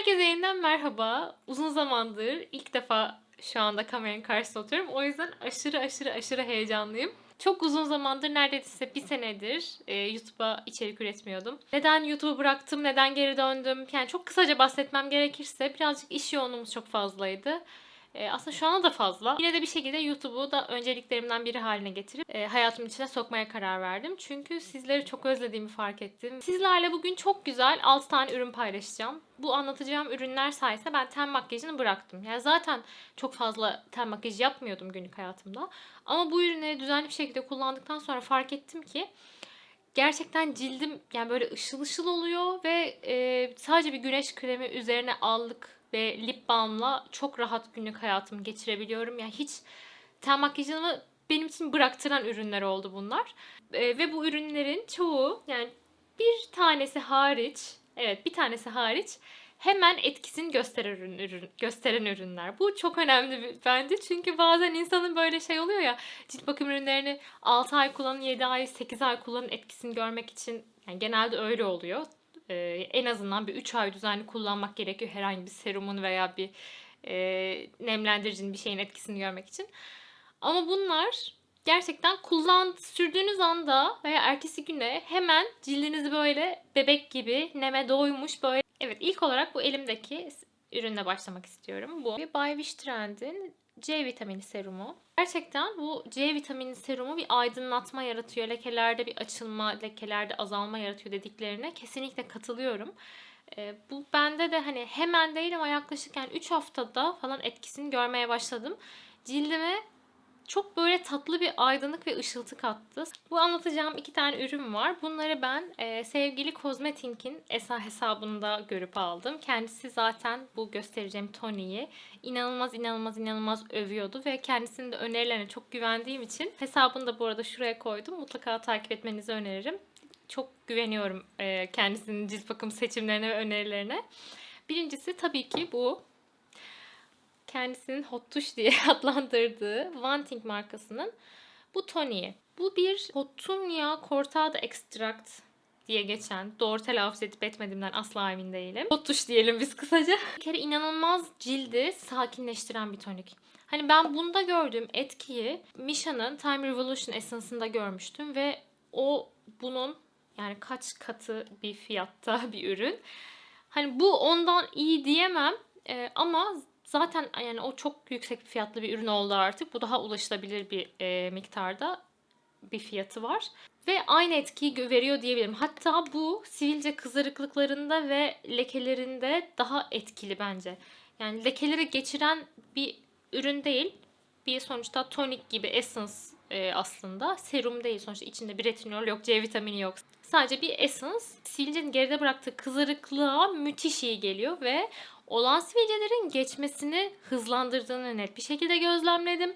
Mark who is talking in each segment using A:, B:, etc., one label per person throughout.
A: Herkese yeniden merhaba. Uzun zamandır ilk defa şu anda kameranın karşısında oturuyorum. O yüzden aşırı aşırı aşırı heyecanlıyım. Çok uzun zamandır neredeyse bir senedir e, YouTube'a içerik üretmiyordum. Neden YouTube'u bıraktım, neden geri döndüm? Yani çok kısaca bahsetmem gerekirse birazcık iş yoğunluğumuz çok fazlaydı. E, aslında şu anda da fazla. Yine de bir şekilde YouTube'u da önceliklerimden biri haline getirip e, hayatımın içine sokmaya karar verdim. Çünkü sizleri çok özlediğimi fark ettim. Sizlerle bugün çok güzel 6 tane ürün paylaşacağım. Bu anlatacağım ürünler sayesinde ben ten makyajını bıraktım. Yani zaten çok fazla ten makyajı yapmıyordum günlük hayatımda. Ama bu ürünleri düzenli bir şekilde kullandıktan sonra fark ettim ki gerçekten cildim yani böyle ışıl ışıl oluyor ve e, sadece bir güneş kremi üzerine allık ve lip balmla çok rahat günlük hayatımı geçirebiliyorum. Yani hiç ten makyajımı benim için bıraktıran ürünler oldu bunlar. E, ve bu ürünlerin çoğu yani bir tanesi hariç, evet bir tanesi hariç hemen etkisini gösteren ürün, ürün gösteren ürünler. Bu çok önemli bence çünkü bazen insanın böyle şey oluyor ya cilt bakım ürünlerini 6 ay kullanın, 7 ay, 8 ay kullanın etkisini görmek için yani genelde öyle oluyor. Ee, en azından bir 3 ay düzenli kullanmak gerekiyor herhangi bir serumun veya bir e, nemlendiricinin bir şeyin etkisini görmek için. Ama bunlar gerçekten kullan sürdüğünüz anda veya ertesi güne hemen cildinizi böyle bebek gibi neme doymuş böyle. Evet ilk olarak bu elimdeki ürünle başlamak istiyorum. Bu By Wish Trend'in C vitamini serumu. Gerçekten bu C vitamini serumu bir aydınlatma yaratıyor. Lekelerde bir açılma, lekelerde azalma yaratıyor dediklerine kesinlikle katılıyorum. Ee, bu bende de hani hemen değil ama yaklaşık yani 3 haftada falan etkisini görmeye başladım. Cildime çok böyle tatlı bir aydınlık ve ışıltı kattı. Bu anlatacağım iki tane ürün var. Bunları ben e, sevgili Cosmetics'in Esa hesabında görüp aldım. Kendisi zaten bu göstereceğim Tony'yi inanılmaz inanılmaz inanılmaz övüyordu ve kendisinin de önerilerine çok güvendiğim için hesabını da bu arada şuraya koydum. Mutlaka takip etmenizi öneririm. Çok güveniyorum e, kendisinin cilt bakım seçimlerine ve önerilerine. Birincisi tabii ki bu kendisinin Hot Tuş diye adlandırdığı Wanting markasının bu toniği. Bu bir Hotunya Cortada Extract diye geçen, doğru telaffuz edip etmediğimden asla emin değilim. Hot tuş diyelim biz kısaca. Bir kere inanılmaz cildi sakinleştiren bir tonik. Hani ben bunda gördüğüm etkiyi Misha'nın Time Revolution Essence'ında görmüştüm ve o bunun yani kaç katı bir fiyatta bir ürün. Hani bu ondan iyi diyemem e, ama zaten yani o çok yüksek fiyatlı bir ürün oldu artık. Bu daha ulaşılabilir bir e, miktarda bir fiyatı var. Ve aynı etkiyi veriyor diyebilirim. Hatta bu sivilce kızarıklıklarında ve lekelerinde daha etkili bence. Yani lekeleri geçiren bir ürün değil. Bir sonuçta tonik gibi essence e, aslında. Serum değil sonuçta içinde bir retinol yok, C vitamini yok. Sadece bir essence. Sivilcenin geride bıraktığı kızarıklığa müthiş iyi geliyor ve olan sivilcelerin geçmesini hızlandırdığını net bir şekilde gözlemledim.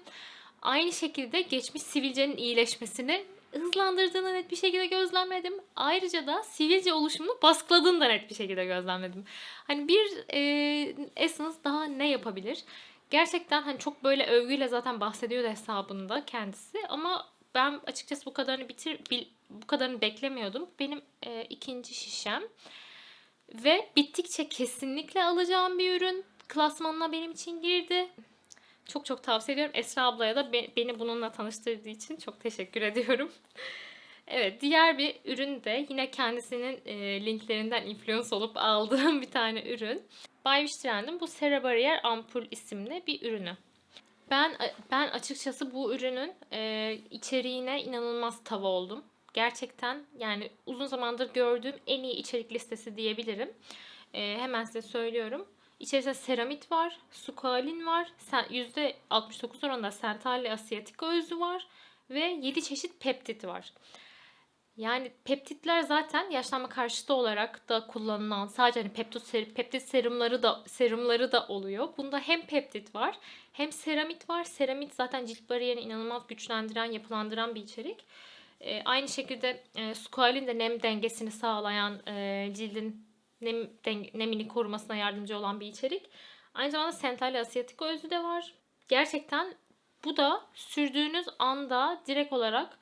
A: Aynı şekilde geçmiş sivilcenin iyileşmesini hızlandırdığını net bir şekilde gözlemledim. Ayrıca da sivilce oluşumunu baskıladığını da net bir şekilde gözlemledim. Hani bir e, Essence daha ne yapabilir? Gerçekten hani çok böyle övgüyle zaten bahsediyordu hesabında kendisi ama ben açıkçası bu kadarını bitir bu kadarını beklemiyordum. Benim e, ikinci şişem. Ve bittikçe kesinlikle alacağım bir ürün. Klasmanına benim için girdi. Çok çok tavsiye ediyorum. Esra ablaya da be- beni bununla tanıştırdığı için çok teşekkür ediyorum. Evet diğer bir ürün de yine kendisinin e, linklerinden influence olup aldığım bir tane ürün. By Trend'in bu Cera Ampul isimli bir ürünü. Ben ben açıkçası bu ürünün e, içeriğine inanılmaz tav oldum. Gerçekten yani uzun zamandır gördüğüm en iyi içerik listesi diyebilirim. E, hemen size söylüyorum. İçerisinde seramit var, sukalin var, sen- %69 oranında sentalli asiatika özü var ve 7 çeşit peptit var. Yani peptitler zaten yaşlanma karşıtı olarak da kullanılan sadece hani peptit, ser- peptit serumları da serumları da oluyor. Bunda hem peptit var hem seramit var. Seramit zaten cilt bariyerini inanılmaz güçlendiren, yapılandıran bir içerik. Ee, aynı şekilde e, squalene de nem dengesini sağlayan, e, cildin nem, deng- nemini korumasına yardımcı olan bir içerik. Aynı zamanda sental asiatik özü de var. Gerçekten bu da sürdüğünüz anda direkt olarak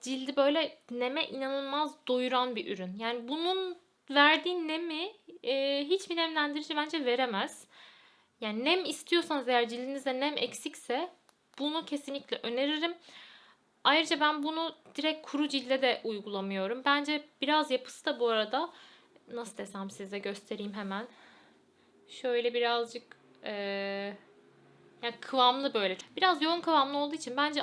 A: cildi böyle neme inanılmaz doyuran bir ürün. Yani bunun verdiği nemi e, hiçbir nemlendirici bence veremez. Yani nem istiyorsanız eğer cildinizde nem eksikse bunu kesinlikle öneririm. Ayrıca ben bunu direkt kuru cilde de uygulamıyorum. Bence biraz yapısı da bu arada nasıl desem size göstereyim hemen. Şöyle birazcık eee yani kıvamlı böyle. Biraz yoğun kıvamlı olduğu için bence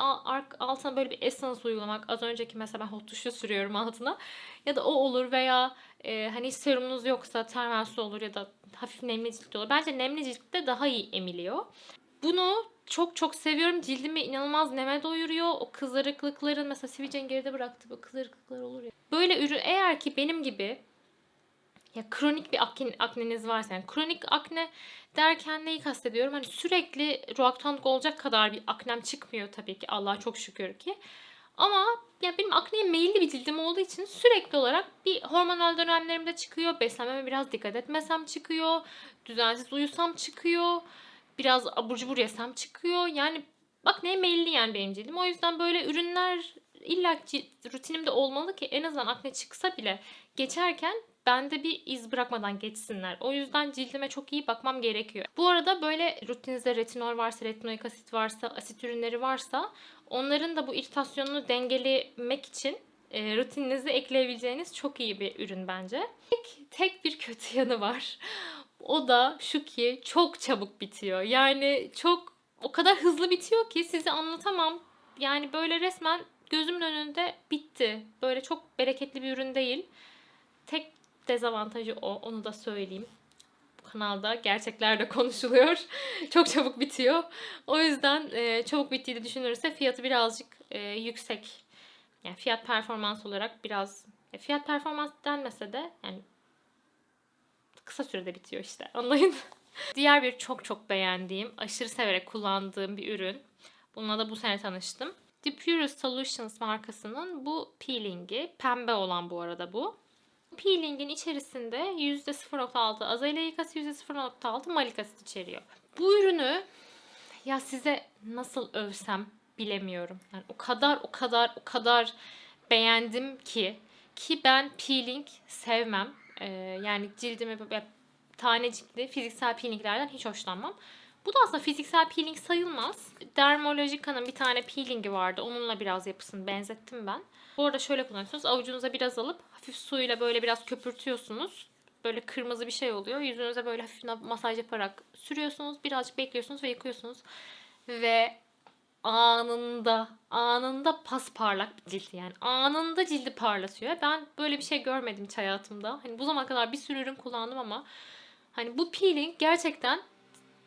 A: altına böyle bir essence uygulamak. Az önceki mesela ben hot tuşu sürüyorum altına. Ya da o olur veya e, hani serumunuz yoksa termal su olur ya da hafif nemli cilt olur. Bence nemli ciltte daha iyi emiliyor. Bunu çok çok seviyorum. Cildimi inanılmaz neme doyuruyor. O kızarıklıkların mesela sivilcenin geride bıraktığı bu kızarıklıklar olur ya. Böyle ürün eğer ki benim gibi ya kronik bir akne, akneniz varsa yani kronik akne derken neyi kastediyorum? Hani sürekli roaktanlık olacak kadar bir aknem çıkmıyor tabii ki Allah'a çok şükür ki. Ama ya benim akneye meyilli bir cildim olduğu için sürekli olarak bir hormonal dönemlerimde çıkıyor. Beslenmeme biraz dikkat etmesem çıkıyor. Düzensiz uyusam çıkıyor. Biraz abur cubur yesem çıkıyor. Yani akneye meyilli yani benim cildim. O yüzden böyle ürünler illa rutinimde olmalı ki en azından akne çıksa bile geçerken bende bir iz bırakmadan geçsinler. O yüzden cildime çok iyi bakmam gerekiyor. Bu arada böyle rutininizde retinol varsa, retinoik asit varsa, asit ürünleri varsa onların da bu iritasyonunu dengelemek için e, rutininize ekleyebileceğiniz çok iyi bir ürün bence. Tek, tek bir kötü yanı var. O da şu ki çok çabuk bitiyor. Yani çok o kadar hızlı bitiyor ki size anlatamam. Yani böyle resmen gözümün önünde bitti. Böyle çok bereketli bir ürün değil. Tek dezavantajı o. Onu da söyleyeyim. Bu kanalda gerçekler de konuşuluyor. Çok çabuk bitiyor. O yüzden e, çabuk bittiği de düşünülürse fiyatı birazcık e, yüksek. Yani fiyat performans olarak biraz e, fiyat performans denmese de yani kısa sürede bitiyor işte. Anlayın. Diğer bir çok çok beğendiğim, aşırı severek kullandığım bir ürün. Bununla da bu sene tanıştım. The Purest Solutions markasının bu peelingi. Pembe olan bu arada bu. Peelingin içerisinde %0.6 azelaic asit, %0.6 malik asit içeriyor. Bu ürünü ya size nasıl övsem bilemiyorum. Yani o kadar o kadar o kadar beğendim ki ki ben peeling sevmem. Ee, yani cildimi tanecikli fiziksel peelinglerden hiç hoşlanmam. Bu da aslında fiziksel peeling sayılmaz. Dermologica'nın bir tane peelingi vardı. Onunla biraz yapısını benzettim ben. Bu arada şöyle kullanıyorsunuz. Avucunuza biraz alıp hafif suyla böyle biraz köpürtüyorsunuz. Böyle kırmızı bir şey oluyor. Yüzünüze böyle hafif masaj yaparak sürüyorsunuz. Birazcık bekliyorsunuz ve yıkıyorsunuz. Ve anında anında pasparlak bir cilt yani. Anında cildi parlatıyor. Ben böyle bir şey görmedim hiç hayatımda. Hani bu zamana kadar bir sürü ürün kullandım ama hani bu peeling gerçekten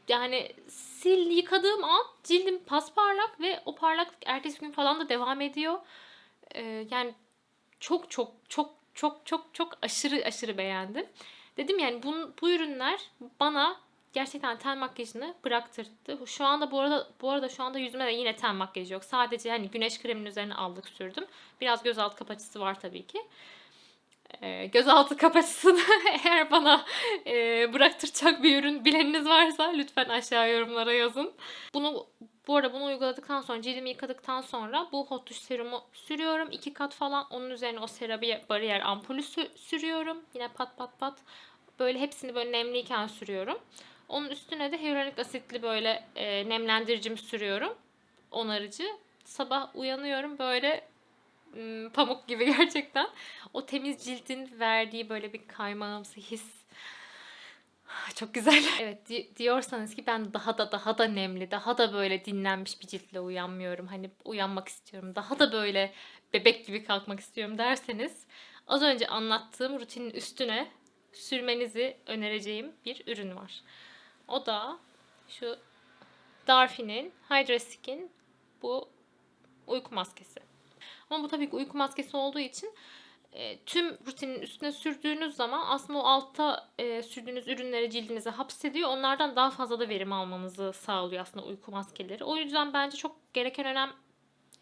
A: yani sil yıkadığım an cildim pasparlak ve o parlaklık ertesi gün falan da devam ediyor. Ee, yani çok çok çok çok çok çok aşırı aşırı beğendim. Dedim yani bu, bu ürünler bana gerçekten ten makyajını bıraktırdı. Şu anda bu arada bu arada şu anda yüzüme de yine ten makyajı yok. Sadece hani güneş kreminin üzerine aldık sürdüm. Biraz gözaltı kapatıcısı var tabii ki. Ee, gözaltı kapatıcısını eğer bana e, bıraktıracak bir ürün bileniniz varsa lütfen aşağı yorumlara yazın. Bunu bu arada bunu uyguladıktan sonra cildimi yıkadıktan sonra bu hot tuş serumu sürüyorum. iki kat falan. Onun üzerine o serabi bariyer ampulü sü- sürüyorum. Yine pat pat pat. Böyle hepsini böyle nemliyken sürüyorum. Onun üstüne de hyaluronik asitli böyle e, nemlendiricimi sürüyorum. Onarıcı. Sabah uyanıyorum böyle pamuk gibi gerçekten. O temiz cildin verdiği böyle bir kaymağımsı his. Çok güzel. Evet di- diyorsanız ki ben daha da daha da nemli, daha da böyle dinlenmiş bir ciltle uyanmıyorum. Hani uyanmak istiyorum. Daha da böyle bebek gibi kalkmak istiyorum derseniz az önce anlattığım rutinin üstüne sürmenizi önereceğim bir ürün var. O da şu Darphin'in Hydra Skin bu uyku maskesi. Ama bu tabii ki uyku maskesi olduğu için e, tüm rutinin üstüne sürdüğünüz zaman aslında o altta e, sürdüğünüz ürünleri cildinize hapsediyor. Onlardan daha fazla da verim almanızı sağlıyor aslında uyku maskeleri. O yüzden bence çok gereken önem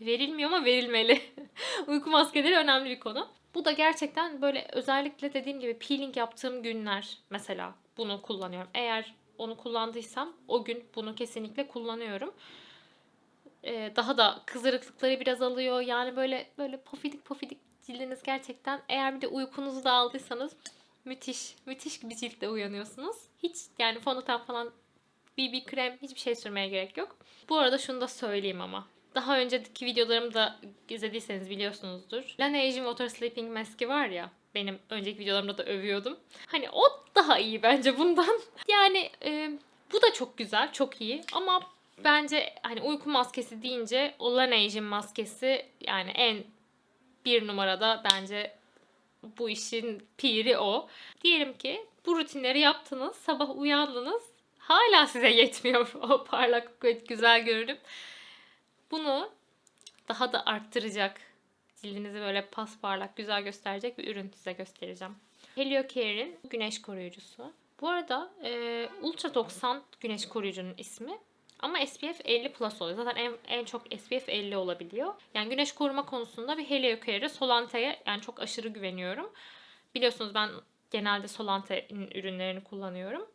A: verilmiyor ama verilmeli. uyku maskeleri önemli bir konu. Bu da gerçekten böyle özellikle dediğim gibi peeling yaptığım günler mesela bunu kullanıyorum. Eğer onu kullandıysam o gün bunu kesinlikle kullanıyorum. Ee, daha da kızarıklıkları biraz alıyor. Yani böyle böyle pofidik pofidik cildiniz gerçekten eğer bir de uykunuzu da aldıysanız müthiş, müthiş bir ciltle uyanıyorsunuz. Hiç yani fondöten falan BB krem hiçbir şey sürmeye gerek yok. Bu arada şunu da söyleyeyim ama. Daha önceki videolarımı da izlediyseniz biliyorsunuzdur. Laneige Water Sleeping Mask'i var ya. Benim önceki videolarımda da övüyordum. Hani o daha iyi bence bundan. Yani e, bu da çok güzel, çok iyi. Ama bence hani uyku maskesi deyince o Laneige'in maskesi yani en bir numarada bence bu işin piri o. Diyelim ki bu rutinleri yaptınız, sabah uyandınız. Hala size yetmiyor o parlak güzel görünüm. Bunu daha da arttıracak, cildinizi böyle pasparlak, güzel gösterecek bir ürün size göstereceğim. Helio Care'in güneş koruyucusu. Bu arada e, Ultra 90 güneş koruyucunun ismi. Ama SPF 50 plus oluyor. Zaten en, en çok SPF 50 olabiliyor. Yani güneş koruma konusunda bir Helio Care'e, Solante'ye yani çok aşırı güveniyorum. Biliyorsunuz ben genelde Solante'nin ürünlerini kullanıyorum.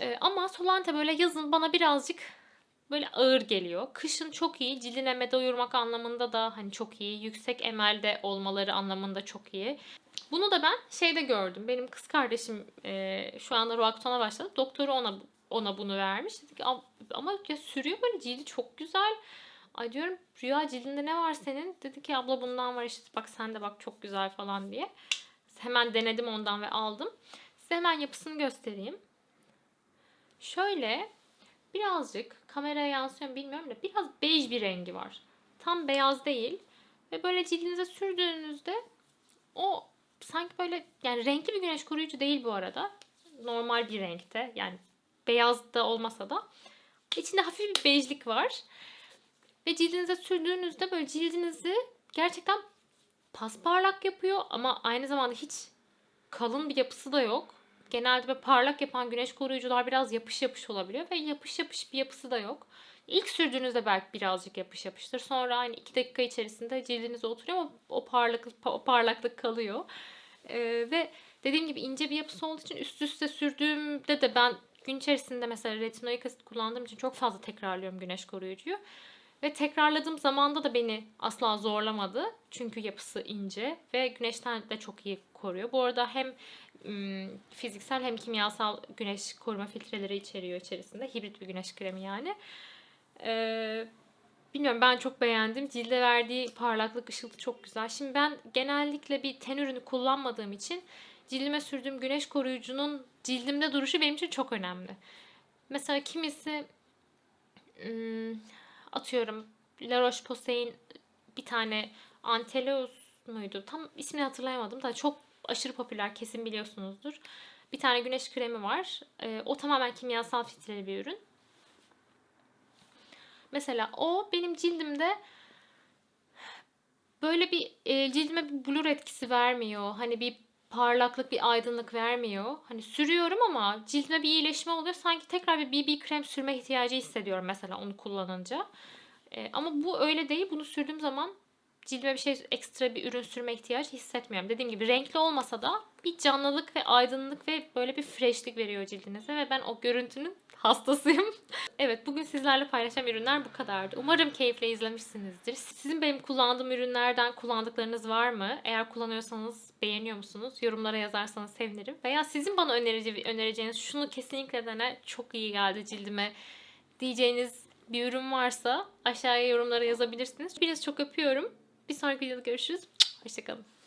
A: Ee, ama Solante böyle yazın bana birazcık böyle ağır geliyor. Kışın çok iyi. Cildin eme doyurmak anlamında da hani çok iyi. Yüksek emelde olmaları anlamında çok iyi. Bunu da ben şeyde gördüm. Benim kız kardeşim e, şu anda Roaccutane başladı. Doktoru ona ona bunu vermiş. Dedi ki "Am- ama ya sürüyor böyle cildi çok güzel. Ay diyorum Rüya cildinde ne var senin? Dedi ki abla bundan var işte bak sen de bak çok güzel falan diye. Hemen denedim ondan ve aldım. Size hemen yapısını göstereyim. Şöyle birazcık kameraya yansıyor bilmiyorum da biraz bej bir rengi var. Tam beyaz değil. Ve böyle cildinize sürdüğünüzde o sanki böyle yani renkli bir güneş koruyucu değil bu arada. Normal bir renkte. Yani beyaz da olmasa da içinde hafif bir bejlik var. Ve cildinize sürdüğünüzde böyle cildinizi gerçekten pasparlak yapıyor ama aynı zamanda hiç kalın bir yapısı da yok. Genelde böyle parlak yapan güneş koruyucular biraz yapış yapış olabiliyor ve yapış yapış bir yapısı da yok. İlk sürdüğünüzde belki birazcık yapış yapıştır. Sonra aynı 2 dakika içerisinde cildinize oturuyor ama o parlaklık, o parlaklık kalıyor. Ee, ve dediğim gibi ince bir yapısı olduğu için üst üste sürdüğümde de ben gün içerisinde mesela retinoik asit kullandığım için çok fazla tekrarlıyorum güneş koruyucuyu. Ve tekrarladığım zamanda da beni asla zorlamadı. Çünkü yapısı ince ve güneşten de çok iyi koruyor. Bu arada hem fiziksel hem kimyasal güneş koruma filtreleri içeriyor içerisinde. Hibrit bir güneş kremi yani. Ee, bilmiyorum ben çok beğendim. Cilde verdiği parlaklık, ışıltı çok güzel. Şimdi ben genellikle bir ten ürünü kullanmadığım için cildime sürdüğüm güneş koruyucunun cildimde duruşu benim için çok önemli. Mesela kimisi atıyorum La Roche-Posay'in bir tane Antelus muydu? Tam ismini hatırlayamadım da çok aşırı popüler kesin biliyorsunuzdur. Bir tane güneş kremi var. Ee, o tamamen kimyasal filtreli bir ürün. Mesela o benim cildimde böyle bir e, cildime bir blur etkisi vermiyor. Hani bir parlaklık, bir aydınlık vermiyor. Hani sürüyorum ama cildime bir iyileşme oluyor. Sanki tekrar bir BB krem sürme ihtiyacı hissediyorum mesela onu kullanınca. E, ama bu öyle değil. Bunu sürdüğüm zaman cildime bir şey ekstra bir ürün sürme ihtiyacı hissetmiyorum. Dediğim gibi renkli olmasa da bir canlılık ve aydınlık ve böyle bir freshlik veriyor cildinize ve ben o görüntünün hastasıyım. evet bugün sizlerle paylaşacağım ürünler bu kadardı. Umarım keyifle izlemişsinizdir. Sizin benim kullandığım ürünlerden kullandıklarınız var mı? Eğer kullanıyorsanız beğeniyor musunuz? Yorumlara yazarsanız sevinirim. Veya sizin bana önerici, önereceğiniz şunu kesinlikle dene çok iyi geldi cildime diyeceğiniz bir ürün varsa aşağıya yorumlara yazabilirsiniz. Hepinizi çok öpüyorum. Bir sonraki videoda görüşürüz. Hoşçakalın.